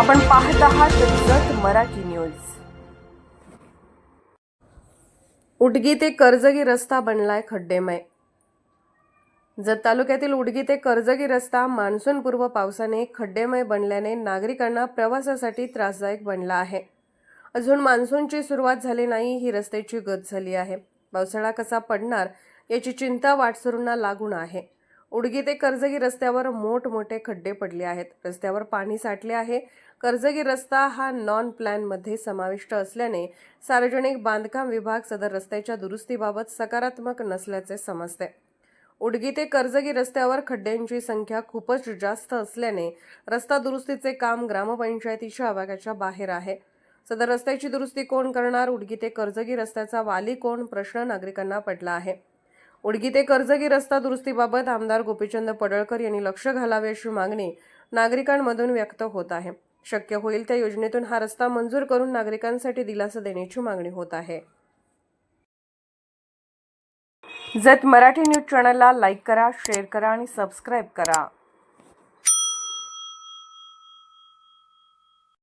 आपण पाहत आहात जत मराठी न्यूज. उडगी ते कर्जगी रस्ता बनलाय खड्डेमय. जत तालुक्यातील उडगी ते कर्जगी रस्ता मान्सूनपूर्व पावसाने खड्डेमय बनल्याने नागरिकांना प्रवासासाठी त्रासदायक बनला आहे. अजून मान्सूनची सुरुवात झाली नाही ही रस्त्याची गत झाली आहे. पावसाळा कसा पडणार याची चिंता वाटसरूंना लागून आहे. उडगी ते कर्जगी रस्त्यावर मोठमोठे खड्डे पडले आहेत. रस्त्यावर पाणी साठले आहे. कर्जगी रस्ता हा नॉन प्लॅनमध्ये समाविष्ट असल्याने सार्वजनिक बांधकाम विभाग सदर रस्त्याच्या दुरुस्तीबाबत सकारात्मक नसल्याचे समजते. उडगी ते कर्जगी रस्त्यावर खड्ड्यांची संख्या खूपच जास्त असल्याने रस्ता दुरुस्तीचे काम ग्रामपंचायतीच्या आवाक्याच्या बाहेर आहे. सदर रस्त्याची दुरुस्ती कोण करणार? उडगी ते कर्जगी रस्त्याचा वाली कोण? प्रश्न नागरिकांना पडला आहे. उडगी ते कर्जगी रस्ता दुरुस्तीबाबत आमदार गोपीचंद पडळकर यांनी लक्ष घालावे अशी मागणी नागरिकांमधून व्यक्त होत आहे. शक्य होईल त्या योजनेतून हा रस्ता मंजूर करून नागरिकांसाठी दिलासा देण्याची मागणी होत आहे. जत मराठी न्यूज चॅनलला लाईक करा शेअर करा आणि सबस्क्राईब करा.